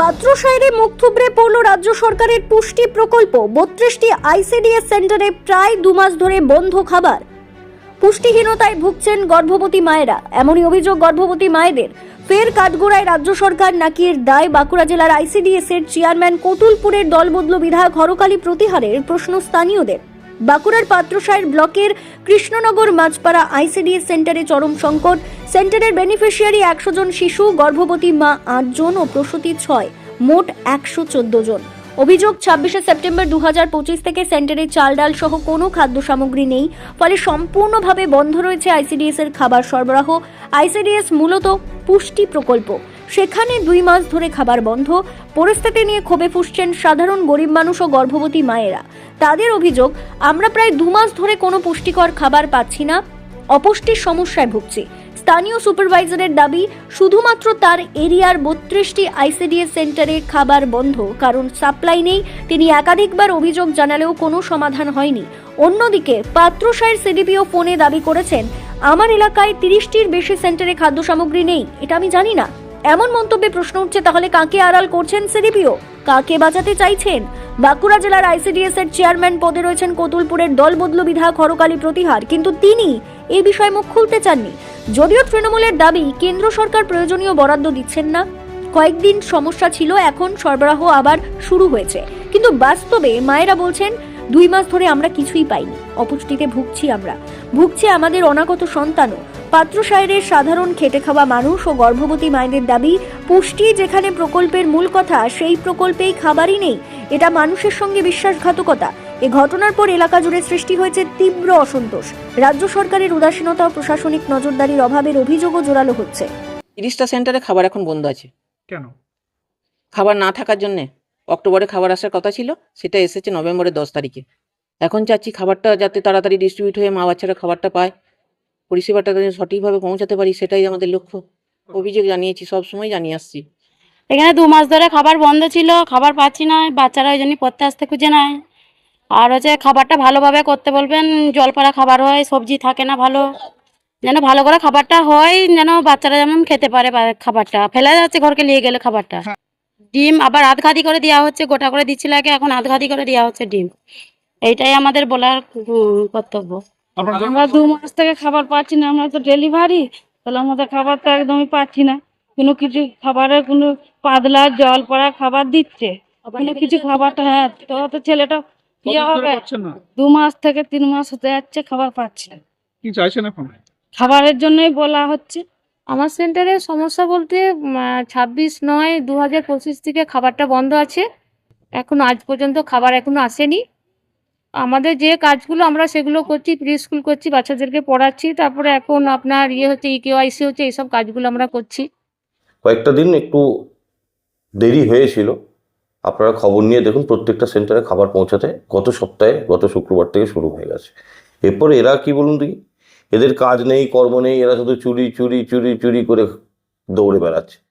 পাত্রসাইরে মুখ থুবড়ে পড়ল রাজ্য সরকারের পুষ্টি প্রকল্প। বত্রিশটি আইসিডিএস সেন্টারে প্রায় দু মাস ধরে বন্ধ খাবার। পুষ্টিহীনতায় ভুগছেন গর্ভবতী মায়েরা। এমনই অভিযোগ গর্ভবতী মায়েদের। ফের কাঠগোড়ায় রাজ্য সরকার নাকি এর দায় বাঁকুড়া জেলার আইসিডিএস এর চেয়ারম্যান কতুলপুরের দলবদল বিধায়ক হরকালী প্রতিহারের প্রশ্ন স্থানীয়দের। বাঁকুড়ার পাত্রসায়ের ব্লকের কৃষ্ণনগর মাঝপাড়া আইসিডিএস সেন্টারে চরম সংকট। সেন্টারের বেনিফিশিয়ারি একশো জন শিশু, গর্ভবতী মা আটজন ও প্রসূতি ছয়, মোট একশো চোদ্দ জন। অভিযোগ ছাব্বিশে সেপ্টেম্বর দু থেকে সেন্টারে চাল ডাল সহ কোনো খাদ্য সামগ্রী নেই। ফলে সম্পূর্ণভাবে বন্ধ রয়েছে আইসিডিএস এর খাবার সরবরাহ। আইসিডিএস মূলত পুষ্টি প্রকল্প। সেখানে দুই মাস ধরে খাবার বন্ধ। পরিস্থিতি নিয়ে ক্ষোভে ফুসছেন সাধারণ গরিব মানুষ ও গর্ভবতী মায়েরা। তাদের অভিযোগ, আমরা প্রায় দু মাস ধরে কোনো পুষ্টিকর খাবার পাচ্ছি না, অপুষ্টির সমস্যায় ভুগছি। স্থানীয় সুপারভাইজারের দাবি, শুধুমাত্র তার এরিয়ার বত্রিশটি আইসিডিএস সেন্টারে খাবার বন্ধ, কারণ সাপ্লাই নেই। তিনি একাধিকবার অভিযোগ জানালেও কোনো সমাধান হয়নি। অন্যদিকে পাত্রসায়ের সিডিপিও ফোনে দাবি করেছেন, আমার এলাকায় তিরিশটির বেশি সেন্টারে খাদ্য সামগ্রী নেই, এটা আমি জানি না। এমন মন্তব্যে প্রশ্ন উঠছে, তাহলে কাকে আড়াল করছেন সিডিপিও? কাকে বাঁচাতে চাইছেন? বাঁকুড়া জেলার আইসিডিএস এর চেয়ারম্যান পদে রয়েছেন কতুলপুরের দলবদলু বিধায়ক হরকালী প্রতিহার, কিন্তু তিনি এই বিষয়ে মুখ খুলতে চাননি। যদিও তৃণমূলের দাবি, কেন্দ্র সরকার প্রয়োজনীয় বরাদ্দ দিচ্ছেন না। কয়েকদিন সমস্যা ছিল, এখন সরবরাহ আবার শুরু হয়েছে। কিন্তু বাস্তবে মায়েরা বলছেন, দুই মাস ধরে আমরা কিছুই পাইনি। অপুষ্টিতে ভুগছি আমরা। ভুগছে আমাদের অনাগত সন্তানও। পাত্রসায়ের সাধারণ খেটে খাওয়া মানুষ ও গর্ভবতী মায়েদের দাবি পুষ্টি যেখানে প্রকল্পের মূল কথা সেই প্রকল্পেই খাবারই নেই। এটা মানুষের সঙ্গে বিশ্বাসঘাতকতা। এ ঘটনার পর এলাকা জুড়ে সৃষ্টি হয়েছে তীব্র অসন্তোষ। রাজ্য সরকারের উদাসীনতা ও প্রশাসনিক নজরদারির অভাবের অভিযোগও জোরালো হচ্ছে। তিরিশটা সেন্টারে খাবার এখন বন্ধ আছে। কেন? খাবার না থাকার জন্যে অক্টোবরে খাবার আসার কথা ছিল সেটা এসেছে নভেম্বরের দশ তারিখে। এখন চাচ্ছি খাবারটা যাতে তাড়াতাড়ি ডিস্ট্রিবিউট হয়ে মা বাচ্চারা খাবারটা পায়। পরিষেবাটা যাতে সঠিকভাবে পৌঁছাতে পারি সেটাই আমাদের লক্ষ্য। অভিযোগ জানিয়েছি সব সময় জানিয়ে আসছি। এখানে দু মাস ধরে খাবার বন্ধ ছিল খাবার পাচ্ছি না বাচ্চারা ওই জন্য পড়তে আসতে খুঁজে নেয় আর হচ্ছে খাবারটা ভালোভাবে করতে বলবেন জল পড়া খাবার হয় সবজি থাকে না ভালো। যেন ভালো করে খাবারটা হয় যেন বাচ্চারা যেমন খেতে পারে খাবারটা। ফেলে যাচ্ছে ঘরকে নিয়ে গেলে খাবারটা। হ্যাঁ। ডিম আবার আধ ঘাতি করে দেওয়া হচ্ছে গোটা করে দিচ্ছিল আগে এখন আধ ঘাতি করে দেওয়া হচ্ছে ডিম। এইটাই আমাদের বলার কর্তব্য। আমরা দু মাস থেকে খাবার পাচ্ছি না আমরা তো ডেলিভারি তাহলে আমাদের খাবার তো একদমই পাচ্ছি না। কোনো কিছু খাবারের কোনো পাতলা জল পড়া খাবার দিচ্ছে কোনো কিছু খাবারটা হ্যাঁ তো তো ছেলেটা ইয়ে হবে? দু মাস থেকে তিন মাস হতে যাচ্ছে খাবার পাচ্ছি না। কি চাইছেন এখন? খাবারের জন্যই বলা হচ্ছে। আমার সেন্টারে সমস্যা বলতে ছাব্বিশ নয় দু হাজার পঁচিশ থেকে খাবারটা বন্ধ আছে। এখন আজ পর্যন্ত খাবার এখনও আসেনি। আমাদের যে কাজগুলো আমরা সেগুলো করছি প্রি স্কুল করছি, বাচ্চাদেরকে পড়াচ্ছি, তারপরে এখন আপনার ইয়ে হচ্ছে ইকেওয়াইসি হচ্ছে, এইসব কাজগুলো আমরা করছি। কয়েকটা দিন একটু দেরি হয়েছিল। আপনারা খবর নিয়ে দেখুন, প্রত্যেকটা সেন্টারে খাবার পৌঁছাতে গত সপ্তাহে, গত শুক্রবার থেকে শুরু হয়ে গেছে। এরপর এরা কি বলুন দেখি? এদের কাজ নেই, কর্ম নেই, এরা শুধু চুরি চুরি চুরি চুরি করে দৌড়ে বেড়াচ্ছে।